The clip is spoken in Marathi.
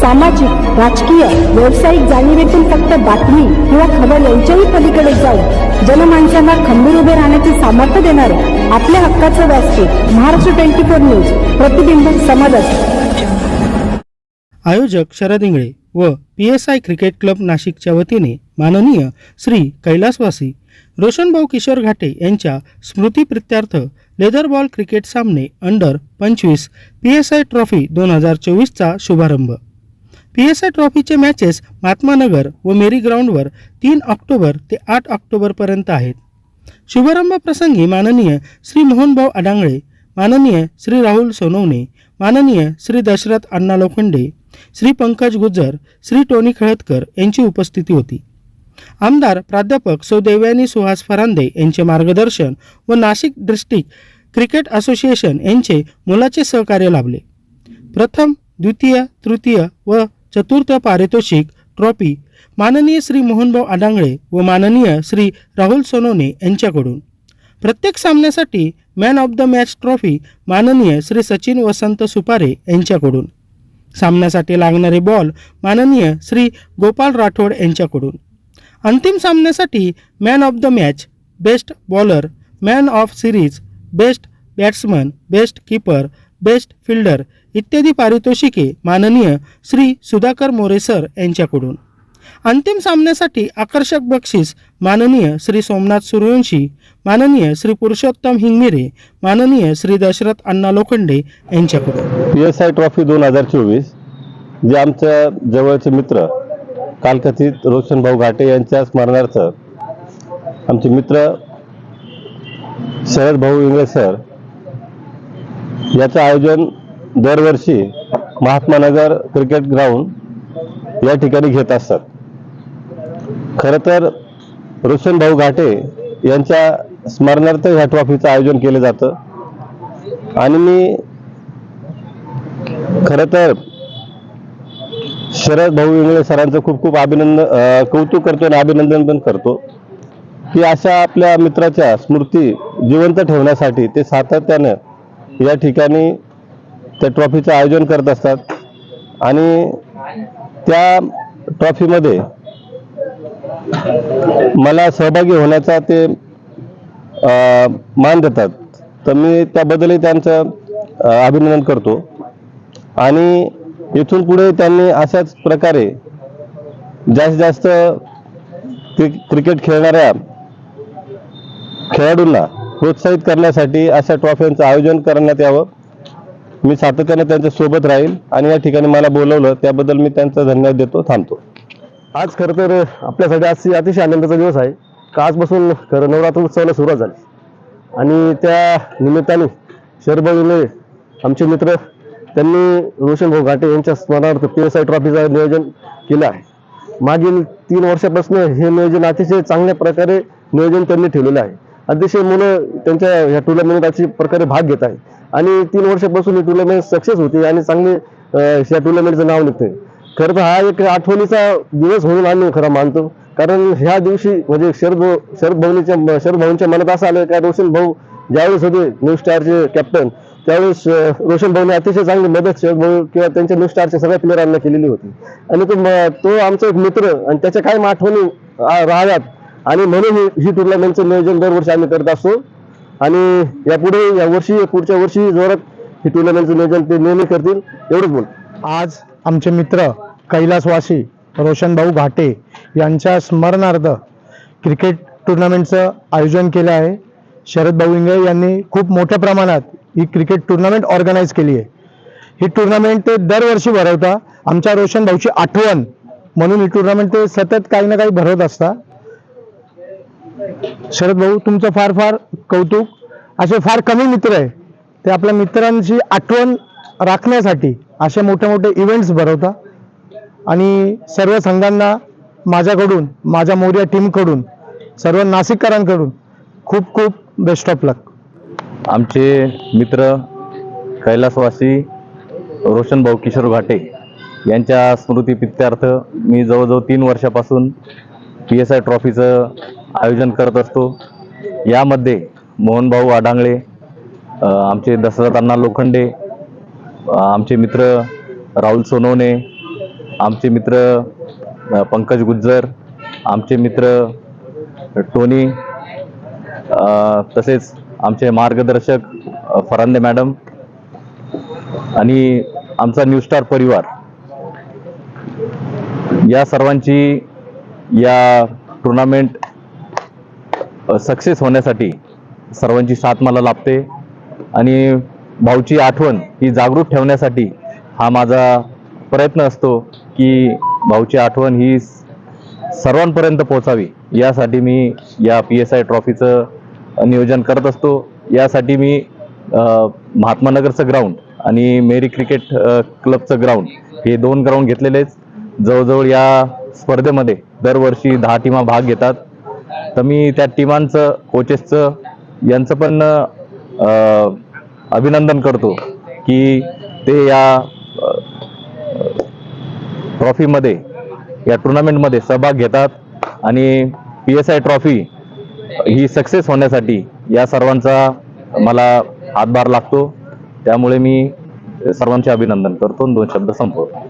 सामाजिक राजकीय व्यावसायिक जाणीवेतून फक्त बातमी किंवा खबर यांच्याही पलीकडे जाऊन जनमानसांना खंबीर उभे राहण्याचे सामर्थ्य देणारे आपल्या हक्काचं व्यासपीठ महाराष्ट्र ट्वेंटी फोर न्यूज प्रतिबिंब समाजाचे. आयोजक शरद इंगळे व P S I cricket club नाशिकच्या वतीने माननीय श्री कैलासवासी रोशनभाऊ किशोर घाटे यांच्या स्मृतीप्रित्यर्थ लेदर बॉल क्रिकेट सामने अंडर पंचवीस पी एस आय ट्रॉफी दोन हजार चोवीसचा शुभारंभ. पी एस आय ट्रॉफीचे मॅचेस महात्मा नगर व मेरी ग्राउंडवर तीन ऑक्टोबर ते आठ ऑक्टोबरपर्यंत आहेत. शुभारंभ प्रसंगी माननीय श्री मोहनभाऊ अडांगळे माननीय श्री राहुल सोनवणे माननीय श्री दशरथ अण्णा लोखंडे श्री पंकज गुज्जर श्री टोनी खळदकर यांची उपस्थिती होती. आमदार प्राध्यापक सौ देवयानी सुहास फरांदे यांचे मार्गदर्शन व नाशिक डिस्ट्रिक्ट क्रिकेट असोसिएशन यांचे मोलाचे सहकार्य लाभले. प्रथम द्वितीय तृतीय व चतुर्थ पारितोषिक ट्रॉफी माननीय श्री मोहनभाऊ आडांगळे व माननीय श्री राहुल सोनोने यांच्याकडून. प्रत्येक सामन्यासाठी man of the match trophy माननीय श्री सचिन वसंत सुपारे यांच्याकडून. सामन्यासाठी लागणारे बॉल माननीय श्री गोपाल राठोड यांच्याकडून. अंतिम सामन्यासाठी man of the match best bowler man of series best batsman best keeper best fielder इत्यादी पारितोषिके माननीय श्री सुधाकर मोरे सर यांच्याकडून. अंतिम सामन्यासाठी आकर्षक बक्षीस माननीय श्री सोमनाथ सूर्यवंशी माननीय श्री पुरुषोत्तम हिंगमिरे माननीय श्री दशरथ अण्णा लोखंडे यांच्याकडून. पी एस आय ट्रॉफी दोन हजार चोवीस जे आमच्या जवळचे मित्र कालकथित रोशन भाऊ घाटे यांच्या स्मरणार्थ आमचे मित्र शरद भाऊ इंगळे सर याचं आयोजन दरवर्षी महात्मा नगर क्रिकेट ग्राउंड या ठिकाणी घेत असतात. खरं तर रोशन भाऊ घाटे यांच्या स्मरणार्थ ह्या ट्रॉफीचं आयोजन केलं जातं. आणि मी खरं तर शरद भाऊ इंगळे सरांचं खूप खूप अभिनंदन कौतुक करतो आणि अभिनंदन पण करतो की अशा आपल्या मित्राच्या स्मृती जिवंत ठेवण्यासाठी ते सातत्यानं या ठिकाणी त्या ट्रॉफीचं आयोजन करत असतात. आणि त्या ट्रॉफीमध्ये मला सहभागी होण्याचा ते मान देतात. तर मी त्याबद्दलही त्यांचं अभिनंदन करतो. आणि इथून पुढे त्यांनी अशाच प्रकारे जास्तीत जास्त क्रिकेट खेळणाऱ्या खेळाडूंना प्रोत्साहित करण्यासाठी अशा ट्रॉफ्यांचं आयोजन करण्यात यावं. मी सातत्याने त्यांच्यासोबत राहील आणि या ठिकाणी मला बोलवलं त्याबद्दल मी त्यांचा धन्यवाद देतो थांबतो. आज खरं तर आपल्यासाठी आज अतिशय आनंदाचा दिवस आहे. का आजपासून खरं नवरात्र उत्सवाला सुरुवात झाली. आणि त्या निमित्ताने शरबळीने आमचे मित्र त्यांनी रोशन भाऊ घाटे यांच्या स्मरणार्थ पी एस आय ट्रॉफीचं नियोजन केलं आहे. मागील तीन वर्षापासून हे नियोजन अतिशय चांगल्या प्रकारे नियोजन त्यांनी ठेवलेलं आहे. अतिशय मुलं त्यांच्या ह्या टुर्नामेंट अशा प्रकारे भाग घेत आहे आणि तीन वर्षापासून ही टुर्नामेंट सक्सेस होते आणि चांगले ह्या या टुर्नामेंटचं नाव निघतंय. खरं तर हा एक आठवणीचा दिवस म्हणून आम्ही खरं मानतो. कारण ह्या दिवशी म्हणजे शरद भाऊ शरद भाऊनीच्या शरद भाऊंच्या मनात असं आलं का रोशन भाऊ ज्यावेळेस होते न्यू स्टारचे कॅप्टन त्यावेळेस रोशन भाऊने अतिशय चांगली मदत शरद भाऊ किंवा त्यांच्या न्यू स्टारच्या सगळ्या प्लेअरांना केलेली होती. आणि तो तो आमचा एक मित्र आणि त्याच्या कायम आठवणी आ- राहाव्यात आणि म्हणून ही- टुर्नामेंटचं नियोजन दरवर्षी आम्ही करत असतो. आणि यापुढे यावर्षी पुढच्या वर्षी जोरात ही टुर्नामेंटचं नियोजन ते नेहमी करतील एवढंच बोल. आज आमचे मित्र कैलासवासी रोशनभाऊ घाटे यांच्या स्मरणार्थ क्रिकेट टुर्नामेंटचं आयोजन केलं आहे. शरद भाऊ इंगळे यांनी खूप मोठ्या प्रमाणात ही क्रिकेट टुर्नामेंट ऑर्गनाईज केली आहे. ही टुर्नामेंट ते दरवर्षी भरवता आमच्या रोशन भाऊची आठवण म्हणून ही टुर्नामेंट ते सतत काही ना काही भरवत असता शरद भाऊ तुमचं फार फार कौतुक. असे फार कमी मित्र आहे. ते आपल्या मित्रांची आठवण राखण्यासाठी असे मोठे मोठे इव्हेंट्स भरवता आणि सर्व संघांना माझ्याकडून माझ्या मोर्या टीमकडून सर्व नाशिककरांकडून खूप खूप बेस्ट ऑफ लक आमचे मित्र कैलासवासी रोशन भाऊ किशोर घाटे यांच्या स्मृतीपित्यार्थ मी जवळजवळ तीन वर्षापासून पी एस आय ट्रॉफीचं आयोजन करत असतो. यामध्ये मोहनभाऊ आडांगळे आमचे दशरथ अण्णा लोखंडे आमचे मित्र राहुल सोनवणे आमचे मित्र पंकज गुज्जर आमचे मित्र टोनी तसेच आमचे मार्गदर्शक फरांदे मॅडम आणि आमचा न्यू स्टार परिवार. या सर्वांची या टुर्नामेंट सक्सेस होण्यासाठी सर्वांची साथ मला लाभते. आणि भाऊची आठवण ही जागृत ठेवण्यासाठी हा माझा प्रयत्न असतो की भाऊची आठवण ही सर्वांपर्यंत पोहोचावी. यासाठी मी या पी एस आय ट्रॉफीचं नियोजन करत असतो. यासाठी मी महात्मानगरचं महात्मा नगरचं ग्राउंड आणि मेरी क्रिकेट क्लबचं ग्राउंड हे दोन ग्राउंड घेतलेलेच जवळजवळ या स्पर्धेमध्ये दरवर्षी दहा टीमा भाग घेतात. तर मी त्या टीमांचं कोचेसचं यांचं पण अभिनंदन करतो की ते या ट्रॉफीमध्ये या टुर्नामेंटमध्ये सहभाग घेतात आणि पी एस आय ट्रॉफी ही सक्सेस होण्यासाठी या सर्वांचा मला हातभार लागतो. त्यामुळे मी सर्वांचे अभिनंदन करतो. दोन शब्द संपवतो.